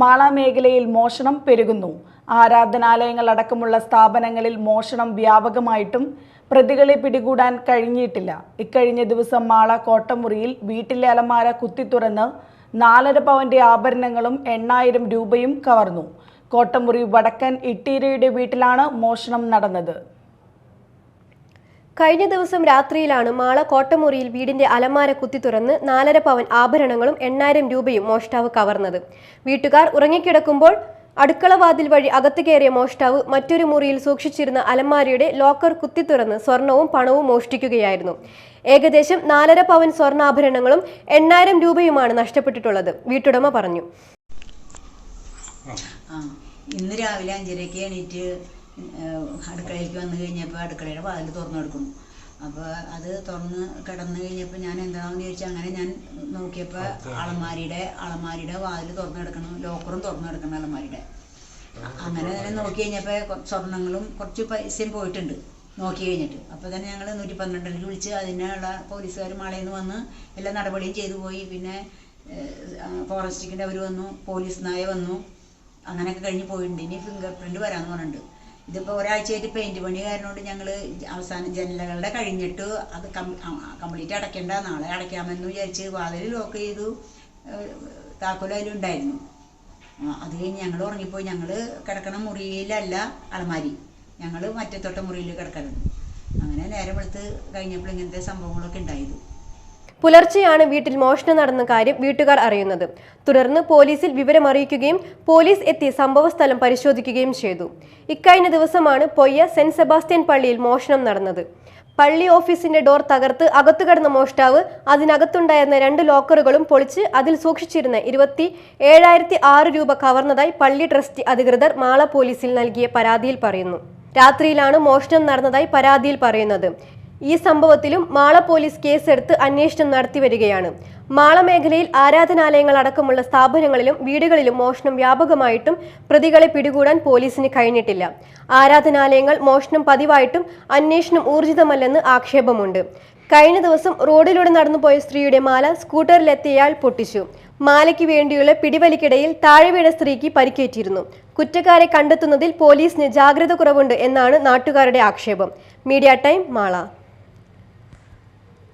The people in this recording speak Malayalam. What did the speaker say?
മാള മേഖലയിൽ മോഷണം പെരുകുന്നു. ആരാധനാലയങ്ങൾ അടക്കമുള്ള സ്ഥാപനങ്ങളിൽ മോഷണം വ്യാപകമായിട്ടും പ്രതികളെ പിടികൂടാൻ കഴിഞ്ഞിട്ടില്ല. ഇക്കഴിഞ്ഞ ദിവസം മാള കോട്ടമുറിയിൽ വീട്ടിലെ അലമാര കുത്തിത്തുറന്ന് നാലര പവന്റെ ആഭരണങ്ങളും എണ്ണായിരം രൂപയും കവർന്നു. കോട്ടമുറി വടക്കൻ ഇട്ടീരയുടെ വീട്ടിലാണ് മോഷണം നടന്നത്. കഴിഞ്ഞ ദിവസം രാത്രിയിലാണ് മാള കോട്ടമുറിയിൽ വീടിന്റെ അലമാര കുത്തി തുറന്ന് നാലര പവൻ ആഭരണങ്ങളും എണ്ണായിരം രൂപയും മോഷ്ടാവ് കവർന്നത്. വീട്ടുകാർ ഉറങ്ങിക്കിടക്കുമ്പോൾ അടുക്കളവാതിൽ വഴി അകത്തു കയറിയ മോഷ്ടാവ് മറ്റൊരു മുറിയിൽ സൂക്ഷിച്ചിരുന്ന അലമാരയുടെ ലോക്കർ കുത്തി തുറന്ന് സ്വർണവും പണവും മോഷ്ടിക്കുകയായിരുന്നു. ഏകദേശം നാലര പവൻ സ്വർണാഭരണങ്ങളും എണ്ണായിരം രൂപയുമാണ് നഷ്ടപ്പെട്ടിട്ടുള്ളത്. വീട്ടുടമ പറഞ്ഞു. ഇന്ന് രാവിലെ അഞ്ചരയ്ക്ക് എണീറ്റ് അടുക്കളയിലേക്ക് വന്നു കഴിഞ്ഞപ്പോൾ അടുക്കളയുടെ വാതിൽ തുറന്നു കൊടുക്കുന്നു. അപ്പോൾ അത് തുറന്ന് കിടന്നു കഴിഞ്ഞപ്പോൾ ഞാൻ എന്താണെന്ന് ചോദിച്ചാൽ അങ്ങനെ ഞാൻ നോക്കിയപ്പോൾ അളമാരിയുടെ അളമാരിയുടെ വാതിൽ തുറന്നു കിടക്കണം ലോക്കറും തുറന്നു കിടക്കണം അളമാരിയുടെ അങ്ങനെ തന്നെ നോക്കി കഴിഞ്ഞപ്പോൾ സ്വർണങ്ങളും കുറച്ച് പൈസയും പോയിട്ടുണ്ട് നോക്കി കഴിഞ്ഞിട്ട്. അപ്പോൾ തന്നെ ഞങ്ങൾ നൂറ്റി പന്ത്രണ്ടിലേക്ക് വിളിച്ച് അതിനുള്ള പോലീസുകാർ മാളയിൽ നിന്ന് വന്ന് എല്ലാ നടപടിയും ചെയ്തു പോയി. പിന്നെ ഫോറസ്റ്റിക്കിന്റെ അവർ വന്നു പോലീസ് നായ വന്നു. അങ്ങനെയൊക്കെ കഴിഞ്ഞ് പോയിട്ടുണ്ട്. ഇനി ഫിംഗർ പ്രിന്റ് വരാമെന്ന് പറഞ്ഞിട്ടുണ്ട്. ഇതിപ്പോൾ ഒരാഴ്ചയായിട്ട് പെയിന്റ് പണി കാരണമുണ്ട് ഞങ്ങൾ അവസാനം ജനലകളുടെ കഴിഞ്ഞിട്ട് അത് കംപ്ലീറ്റ് അടയ്ക്കേണ്ട നാളെ അടയ്ക്കാമെന്ന് വിചാരിച്ച് വാതിൽ ലോക്ക് ചെയ്തു. താക്കോൽ അതിലുണ്ടായിരുന്നു. അത് കഴിഞ്ഞ് ഞങ്ങൾ ഉറങ്ങിപ്പോയി. ഞങ്ങൾ കിടക്കണ മുറിയിലല്ല അലമാരി. ഞങ്ങൾ മറ്റത്തോട്ട മുറിയിൽ കിടക്കലുണ്ട്. അങ്ങനെ നേരം വെളുത്ത് കഴിഞ്ഞപ്പോൾ ഇങ്ങനത്തെ സംഭവങ്ങളൊക്കെ ഉണ്ടായത്. പുലർച്ചെയാണ് വീട്ടിൽ മോഷണം നടന്ന കാര്യം വീട്ടുകാർ അറിയുന്നത്. തുടർന്ന് പോലീസിൽ വിവരമറിയിക്കുകയും പോലീസ് എത്തി സംഭവസ്ഥലം പരിശോധിക്കുകയും ചെയ്തു. ഇക്കഴിഞ്ഞ ദിവസമാണ് പൊയ്യ സെന്റ് സെബാസ്റ്റ്യൻ പള്ളിയിൽ മോഷണം നടന്നത്. പള്ളി ഓഫീസിന്റെ ഡോർ തകർത്ത് അകത്തു കടന്ന മോഷ്ടാവ് അതിനകത്തുണ്ടായിരുന്ന രണ്ട് ലോക്കറുകളും പൊളിച്ച് അതിൽ സൂക്ഷിച്ചിരുന്ന ഇരുപത്തി ഏഴായിരത്തി ആറ് രൂപ കവർന്നതായി പള്ളി ട്രസ്റ്റ് അധികൃതർ മാള പോലീസിൽ നൽകിയ പരാതിയിൽ പറയുന്നു. രാത്രിയിലാണ് മോഷണം നടന്നതായി പരാതിയിൽ പറയുന്നത്. ഈ സംഭവത്തിലും മാള പോലീസ് കേസെടുത്ത് അന്വേഷണം നടത്തി വരികയാണ്. മാള മേഖലയിൽ ആരാധനാലയങ്ങൾ അടക്കമുള്ള സ്ഥാപനങ്ങളിലും വീടുകളിലും മോഷണം വ്യാപകമായിട്ടും പ്രതികളെ പിടികൂടാൻ പോലീസിന് കഴിഞ്ഞിട്ടില്ല. ആരാധനാലയങ്ങൾ മോഷണം പതിവായിട്ടും അന്വേഷണം ഊർജിതമല്ലെന്ന് ആക്ഷേപമുണ്ട്. കഴിഞ്ഞ ദിവസം റോഡിലൂടെ നടന്നുപോയ സ്ത്രീയുടെ മാല സ്കൂട്ടറിലെത്തിയയാൾ പൊട്ടിച്ചു. മാലയ്ക്ക് വേണ്ടിയുള്ള പിടിവലിക്കിടയിൽ താഴെ വീണ സ്ത്രീക്ക് പരിക്കേറ്റിരുന്നു. കുറ്റക്കാരെ കണ്ടെത്തുന്നതിൽ പോലീസിന് ജാഗ്രത കുറവുണ്ട് എന്നാണ് നാട്ടുകാരുടെ ആക്ഷേപം. Media time Mala.